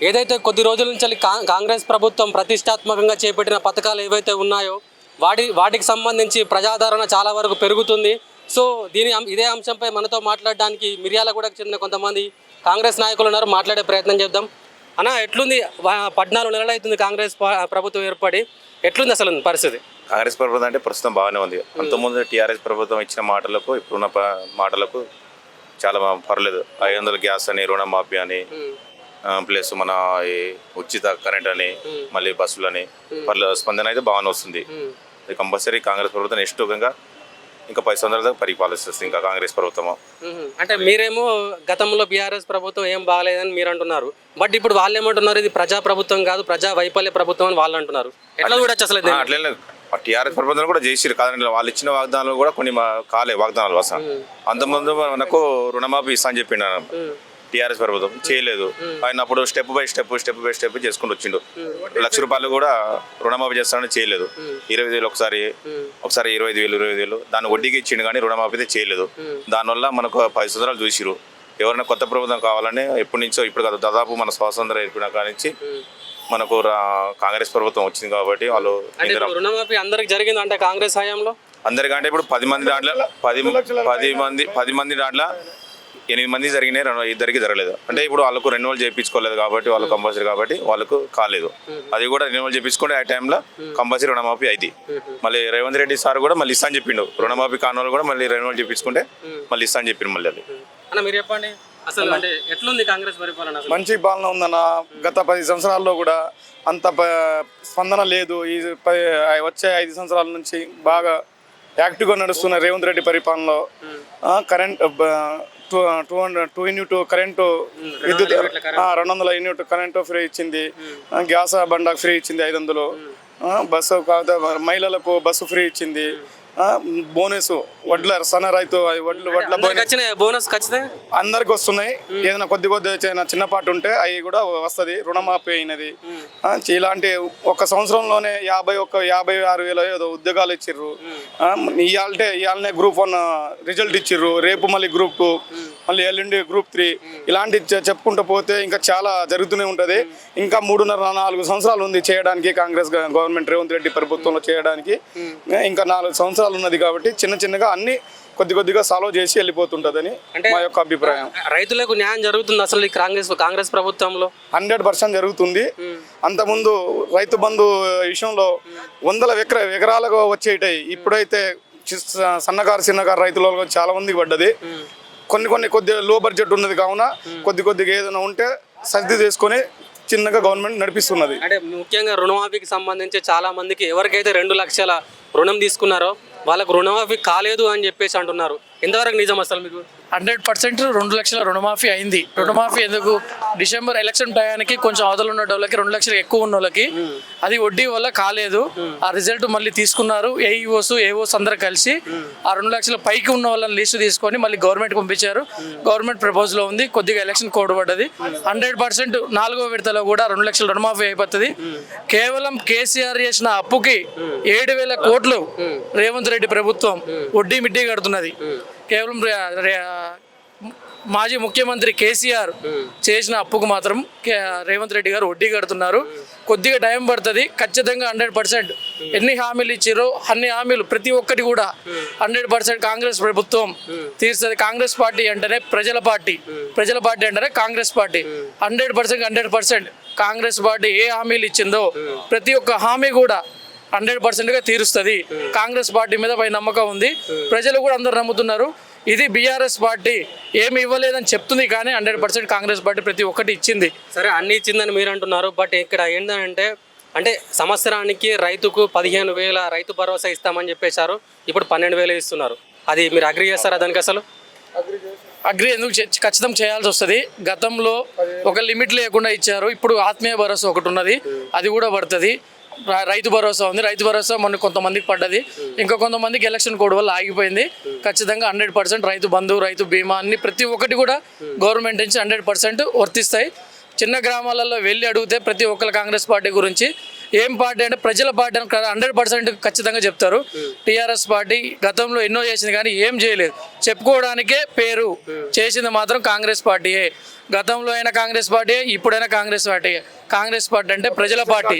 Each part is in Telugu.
ఏదైతే కొద్ది రోజుల నుంచి కా- కాంగ్రెస్ ప్రభుత్వం ప్రతిష్టాత్మకంగా చేపట్టిన పథకాలు ఏవైతే ఉన్నాయో వాటి వాటికి సంబంధించి ప్రజాదరణ చాలా వరకు పెరుగుతుంది. సో దీని ఇదే అంశంపై మనతో మాట్లాడడానికి మిర్యాలగూడకు చెందిన కొంతమంది కాంగ్రెస్ నాయకులు ఉన్నారు. మాట్లాడే ప్రయత్నం చేద్దాం. అన్న ఎట్లుంది? పద్నాలుగు నెలలు అవుతుంది కాంగ్రెస్ ప్రభుత్వం ఏర్పడి. ఎట్లుంది అసలు పరిస్థితి? కాంగ్రెస్ ప్రభుత్వం అంటే ప్రస్తుతం బాగానే ఉంది. అంతకుముందు టీఆర్ఎస్ ప్రభుత్వం ఇచ్చిన మాటలకు ఇప్పుడున్న మాటలకు చాలా పర్లేదు. ఐదు వందల గ్యాస్ అని రుణమాఫీ అని ప్లస్ మన ఉచిత కరెంట్ అని మళ్ళీ బస్సులని పర్లేదు స్పందన అయితే బాగానే వస్తుంది. కంపల్సరీ కాంగ్రెస్ ప్రభుత్వం నెక్స్ట్ ఇంకా ఇంకా పది సంవత్సరాల పరిపాలిస్తుంది ఇంకా కాంగ్రెస్ ప్రభుత్వం. అంటే మీరేమో గతంలో బీఆర్ఎస్ ప్రభుత్వం ఏం బాగాలేదని మీరు అంటున్నారు. బట్ ఇప్పుడు వాళ్ళు ఏమంటున్నారు ఇది ప్రజా ప్రభుత్వం కాదు ప్రజా వైఫల్య ప్రభుత్వం అని వాళ్ళు అంటున్నారు. ఎట్లా చూడొచ్చు అసలు? అట్లే టీఆర్ఎస్ ప్రభుత్వం కూడా చేసిరు కాదని వాళ్ళు ఇచ్చిన వాగ్దానాలు కూడా కొన్ని కాలే వాగ్దానాలు అసలు. అంతకుముందు మనకు రుణమాఫీ ఇస్తా అని చెప్పిండు. టీఆర్ఎస్ ప్రభుత్వం చేయలేదు. ఆయన అప్పుడు step by step step by step చేసుకుంటూ వచ్చిండు. లక్ష రూపాయలు కూడా రుణమాఫీ చేస్తానని చేయలేదు. ఇరవై వేలు ఒకసారి ఒకసారి ఇరవై ఐదు వేలు ఇరవై ఐదు వేలు. దాన్ని వడ్డీకి ఇచ్చిండు కానీ రుణమాఫీ అయితే చేయలేదు దానివల్ల మనకు పది సంవత్సరాలు చూసిరు ఎవరైనా కొత్త ప్రభుత్వం కావాలని ఎప్పటి నుంచో ఇప్పుడు కాదు. దాదాపు మన స్వాతంత్రం ఏర్పడిన కాడి నుంచి మనకు రా- కాంగ్రెస్ ప్రభుత్వం వచ్చింది కాబట్టి వాళ్ళు రుణమాఫీ అందరికి జరిగింది అంటే కాంగ్రెస్ హయాంలో? అందరికంటే ఇప్పుడు పది మంది దాంట్లో పది పది మంది పది మంది దాంట్లో ఎనిమిది మంది జరిగినాయి రెండు ఇద్దరికి జరగలేదు. అంటే ఇప్పుడు వాళ్ళకు రెన్యువల్ చేయించుకోలేదు కాబట్టి వాళ్ళు కంపల్సరీ కాబట్టి వాళ్ళకు కాలేదు. అది కూడా రెన్యువల్ చేయించుకుంటే ఆ టైంలో కంపల్సరీ రుణమాఫీ అయింది మళ్ళీ రేవంత్ రెడ్డి సార్ కూడా మళ్ళీ ఇస్తా అని చెప్పిండు. రుణమాఫీ కాని వాళ్ళు కూడా మళ్ళీ రెన్యువల్ చేయించుకుంటే మళ్ళీ ఇస్తా అని చెప్పిండు మళ్ళీ అది. అన్న మీరు చెప్పండి. అసలు అంటే ఎట్లుంది కాంగ్రెస్ పరిపాలన అసలు? మంచి పాలన ఉందన్న. గత పది సంవత్సరాల్లో కూడా అంత స్పందన లేదు. ఈ వచ్చే ఐదు సంవత్సరాల నుంచి బాగా యాక్టివ్గా నడుస్తున్న రేవంత్ రెడ్డి పరిపాలనలో current two two hundred two unit current విద్యుత్ రెండు వందల యూనిట్ కరెంటు ఫ్రీ ఇచ్చింది ఆ, గ్యాస్ బండ ఫ్రీ ఇచ్చింది ఐదు వందలు బస్సు మహిళలకు బస్సు ఫ్రీ ఇచ్చింది బోనస్ వడ్ల సన్న రైతు వడ్ల వడ్ల బోనస్. ఖచ్చితంగా? అందరికి వస్తున్నాయి. ఏదైనా కొద్ది కొద్ది చిన్న చిన్నపాటు ఉంటే అవి కూడా వస్తుంది. రుణమాఫీ అయినది. ఇలాంటి ఒక సంవత్సరంలోనే యాభై ఒక్క యాభై ఆరు వేల ఏదో ఉద్యోగాలు ఇచ్చిర్రు. ఇవాళే ఇవాళనే గ్రూప్ వన్ రిజల్ట్ ఇచ్చిర్రు. రేపు మళ్ళీ గ్రూప్ టూ మళ్ళీ ఎల్లుండి గ్రూప్ త్రీ ఇలాంటి చెప్పుకుంటూ పోతే ఇంకా చాలా జరుగుతూనే ఉంటుంది. ఇంకా మూడున్నర నాలుగు సంవత్సరాలు ఉంది చేయడానికి కాంగ్రెస్ గవర్నమెంట్ రేవంత్ రెడ్డి ప్రభుత్వంలో చేయడానికి. ఇంకా నాలుగు సంవత్సరాలు ఉన్నది కాబట్టి చిన్న చిన్నగా అన్ని కొద్ది కొద్దిగా సాల్వ్ చేసి వెళ్ళిపోతుంటదని మా యొక్క అభిప్రాయం. రైతులకు న్యాయం జరుగుతుంది అసలు ఈ కాంగ్రెస్ కాంగ్రెస్ ప్రభుత్వంలో? హండ్రెడ్ పర్సెంట్ జరుగుతుంది. అంతకుముందు రైతు బంధు విషయంలో వందల ఎకర ఎకరాలకు వచ్చేటాయి ఇప్పుడైతే సన్నకారు చిన్నకారు రైతులకు చాలా మందికి పడ్డది. కొన్ని కొన్ని కొద్ది లో బడ్జెట్ ఉన్నది కావున కొద్ది కొద్దిగా ఏదైనా ఉంటే సర్ది చేసుకొని చిన్నగా గవర్నమెంట్ నడిపిస్తున్నది. అంటే ముఖ్యంగా రుణమాఫీకి సంబంధించి చాలా మందికి ఎవరికైతే రెండు లక్షల రుణం తీసుకున్నారో వాళ్ళకు రుణమాఫీ కాలేదు అని చెప్పేసి అంటున్నారు. ఎంతవరకు నిజం అసలు మీకు? హండ్రెడ్ పర్సెంట్ రెండు లక్షల రుణమాఫీ అయింది. రుణమాఫీ ఎందుకు? డిసెంబర్ ఎలక్షన్ టయానికి కొంచెం అవతల ఉన్న వాళ్ళకి రెండు లక్షలు ఎక్కువ ఉన్న వాళ్ళకి అది వడ్డీ వల్ల కాలేదు. ఆ రిజల్ట్ మళ్ళీ తీసుకున్నారు. ఏఈఓస్ ఏఓస్ అందరు కలిసి ఆ రెండు లక్షల పైకి ఉన్న వాళ్ళని లిస్ట్ తీసుకొని మళ్ళీ గవర్నమెంట్ పంపించారు. గవర్నమెంట్ ప్రపోజల్ ఉంది. కొద్దిగా ఎలక్షన్ కోడ్ పడ్డది. హండ్రెడ్ పర్సెంట్ నాలుగో విడతలో కూడా రెండు లక్షల రుణమాఫీ అయిపోతుంది. కేవలం కేసీఆర్ చేసిన అప్పుకి ఏడు వేల కోట్లు రేవంత్ రెడ్డి ప్రభుత్వం వడ్డీ మిడ్డీ కడుతున్నది. కేవలం మాజీ ముఖ్యమంత్రి కేసీఆర్ చేసిన అప్పుకు మాత్రం రేవంత్ రెడ్డి గారు వడ్డీ కడుతున్నారు. కొద్దిగా టైం పడుతుంది. ఖచ్చితంగా హండ్రెడ్ పర్సెంట్ ఎన్ని హామీలు ఇచ్చారో అన్ని హామీలు ప్రతి ఒక్కటి కూడా హండ్రెడ్ పర్సెంట్ కాంగ్రెస్ ప్రభుత్వం తీరుస్తుంది కాంగ్రెస్ పార్టీ అంటేనే ప్రజల పార్టీ. ప్రజల పార్టీ అంటేనే Congress party. Hundred percent hundred percent Congress party ఏ హామీలు ఇచ్చిందో ప్రతి ఒక్క హామీ కూడా హండ్రెడ్ పర్సెంట్గా తీరుస్తుంది. కాంగ్రెస్ పార్టీ మీద పై నమ్మకం ఉంది. ప్రజలు కూడా అందరు నమ్ముతున్నారు. ఇది బీఆర్ఎస్ పార్టీ ఏమి ఇవ్వలేదని చెప్తుంది కానీ హండ్రెడ్ పర్సెంట్ కాంగ్రెస్ పార్టీ ప్రతి ఒక్కటి ఇచ్చింది. సరే అన్ని ఇచ్చిందని మీరు అంటున్నారు బట్ ఇక్కడ ఏంటంటే అంటే సంవత్సరానికి రైతుకు పదిహేను వేల రైతు భరోసా ఇస్తామని చెప్పేశారు. ఇప్పుడు పన్నెండు వేలు ఇస్తున్నారు. అది మీరు అగ్రి చేస్తారా దానికి అసలు? అగ్రి ఎందుకు ఖచ్చితం చేయాల్సి వస్తుంది. గతంలో ఒక లిమిట్ లేకుండా ఇచ్చారు. ఇప్పుడు ఆత్మీయ భరోసా ఒకటి ఉన్నది. అది కూడా పడుతుంది. రైతు భరోసా ఉంది. రైతు భరోసా మొన్న కొంతమందికి పడ్డది. ఇంకా కొంతమందికి ఎలక్షన్ కోడ్ వల్ల ఆగిపోయింది. ఖచ్చితంగా హండ్రెడ్ పర్సెంట్ రైతు బంధు రైతు బీమా అన్ని ప్రతి ఒక్కటి కూడా గవర్నమెంట్ నుంచి హండ్రెడ్ పర్సెంట్ వర్తిస్తాయి. చిన్న గ్రామాలలో వెళ్ళి అడిగితే ప్రతి ఒక్కరు కాంగ్రెస్ పార్టీ గురించి ఏం పార్టీ అంటే ప్రజల పార్టీ అని హండ్రెడ్ పర్సెంట్ ఖచ్చితంగా చెప్తారు. టీఆర్ఎస్ పార్టీ గతంలో ఎన్నో చేసింది కానీ ఏం చేయలేదు. చెప్పుకోవడానికే పేరు చేసింది మాత్రం కాంగ్రెస్ పార్టీయే. గతంలో అయినా కాంగ్రెస్ పార్టీయే ఇప్పుడైనా కాంగ్రెస్ పార్టీయే. కాంగ్రెస్ పార్టీ అంటే ప్రజల పార్టీ.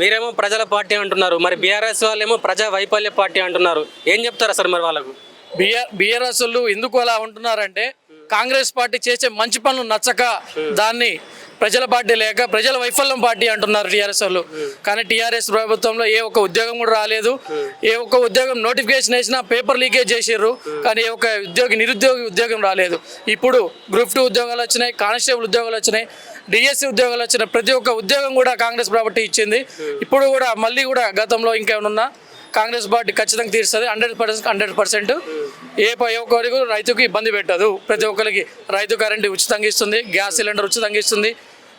మీరేమో ప్రజల పార్టీ అంటున్నారు. మరి బీఆర్ఎస్ వాళ్ళేమో ప్రజా వైఫల్య పార్టీ అంటున్నారు. ఏం చెప్తారు సార్ మరి వాళ్ళకు? బిఆర్ బిఆర్ఎస్ వాళ్ళు ఎందుకు అలా ఉంటున్నారంటే కాంగ్రెస్ పార్టీ చేసే మంచి పనులు నచ్చక దాన్ని ప్రజల పార్టీ లేక ప్రజల వైఫల్యం పార్టీ అంటున్నారు టీఆర్ఎస్ వాళ్ళు. కానీ టీఆర్ఎస్ ప్రభుత్వంలో ఏ ఒక్క ఉద్యోగం కూడా రాలేదు. ఏ ఒక్క ఉద్యోగం నోటిఫికేషన్ వేసినా పేపర్ లీకేజ్ చేసిర్రు. కానీ ఏ ఒక్క ఉద్యోగి నిరుద్యోగి ఉద్యోగం రాలేదు. ఇప్పుడు గ్రూప్ టూ ఉద్యోగాలు వచ్చినాయి కానిస్టేబుల్ ఉద్యోగాలు వచ్చినాయి డిఎస్సి ఉద్యోగాలు వచ్చినాయి. ప్రతి ఒక్క ఉద్యోగం కూడా కాంగ్రెస్ ప్రాపర్టీ ఇచ్చింది. ఇప్పుడు కూడా మళ్ళీ కూడా గతంలో ఇంకేమన్నా కాంగ్రెస్ పార్టీ ఖచ్చితంగా తీరుస్తుంది. హండ్రెడ్ పర్సెంట్ హండ్రెడ్ పర్సెంట్ ఏ ఒక్కరికి రైతుకి ఇబ్బంది పెట్టదు. ప్రతి ఒక్కరికి రైతు కరెంట్ ఉచితంగా ఇస్తుంది గ్యాస్ సిలిండర్ ఉచితంగా ఇస్తుంది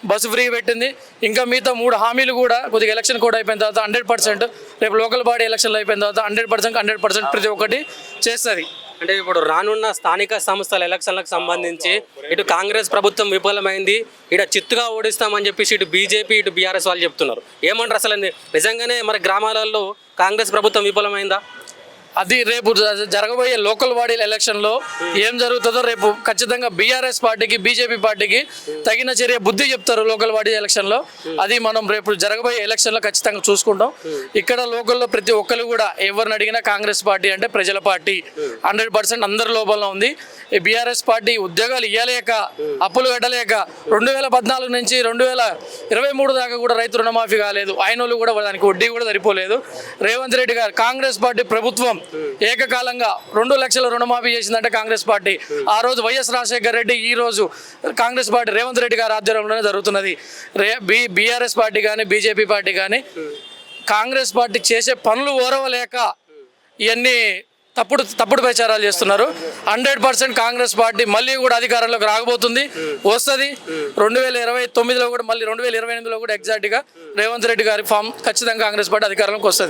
బస్సు ఫ్రీ పెట్టింది. ఇంకా మిగతా మూడు హామీలు కూడా కొద్దిగా ఎలక్షన్ కూడా అయిపోయిన తర్వాత హండ్రెడ్ పర్సెంట్ రేపు లోకల్ బాడీ ఎలక్షన్లు అయిపోయిన తర్వాత హండ్రెడ్ పర్సెంట్ హండ్రెడ్ పర్సెంట్ ప్రతి ఒక్కటి చేస్తుంది. అంటే ఇప్పుడు రానున్న స్థానిక సంస్థల ఎలక్షన్లకు సంబంధించి ఇటు కాంగ్రెస్ ప్రభుత్వం విఫలమైంది ఇటు చిత్తుగా ఓడిస్తామని చెప్పేసి ఇటు బీజేపీ ఇటు బీఆర్ఎస్ వాళ్ళు చెప్తున్నారు. ఏమంటారు అసలు నిజంగానే మరి గ్రామాలలో కాంగ్రెస్ ప్రభుత్వం విఫలమైందా? అది రేపు జ- జరగబోయే లోకల్ బాడీ ఎలక్షన్లో ఏం జరుగుతుందో రేపు ఖచ్చితంగా బీఆర్ఎస్ పార్టీకి బీజేపీ పార్టీకి తగిన చర్య బుద్ధి చెప్తారు లోకల్ బాడీ ఎలక్షన్లో. అది మనం రేపు జరగబోయే ఎలక్షన్లో ఖచ్చితంగా చూసుకుంటాం. ఇక్కడ లోకల్లో ప్రతి ఒక్కరు కూడా ఎవరిని అడిగినా కాంగ్రెస్ పార్టీ అంటే ప్రజల పార్టీ. హండ్రెడ్ పర్సెంట్ అందరి లోపల ఉంది. ఈ బీఆర్ఎస్ పార్టీ ఉద్యోగాలు ఇవ్వలేక అప్పులు కట్టలేక రెండు వేల పద్నాలుగు నుంచి రెండు వేల ఇరవై మూడు దాకా కూడా రైతు రుణమాఫీ కాలేదు. ఆయన వాళ్ళు కూడా దానికి వడ్డీ కూడా సరిపోలేదు. రేవంత్ రెడ్డి గారు కాంగ్రెస్ పార్టీ ప్రభుత్వం ఏకకాలంగా రెండు లక్షల రుణమాఫీ చేసిందంటే కాంగ్రెస్ పార్టీ. ఆ రోజు వైఎస్ రాజశేఖర్ రెడ్డి ఈ రోజు కాంగ్రెస్ పార్టీ రేవంత్ రెడ్డి గారి ఆధ్వర్యంలోనే జరుగుతున్నది. రే బి బీఆర్ఎస్ పార్టీ కానీ బీజేపీ పార్టీ కానీ కాంగ్రెస్ పార్టీ చేసే పనులు ఓరవలేక ఇవన్నీ తప్పుడు తప్పుడు ప్రచారాలు చేస్తున్నారు. హండ్రెడ్ పర్సెంట్ కాంగ్రెస్ పార్టీ మళ్ళీ కూడా అధికారంలోకి రాకపోతుంది. వస్తుంది. రెండు వేల ఇరవై తొమ్మిదిలో కూడా మళ్ళీ రెండు వేల ఇరవై ఎనిమిదిలో కూడా ఎగ్జాక్ట్గా రేవంత్ రెడ్డి గారి ఫామ్ ఖచ్చితంగా కాంగ్రెస్ పార్టీ అధికారంలోకి వస్తుంది.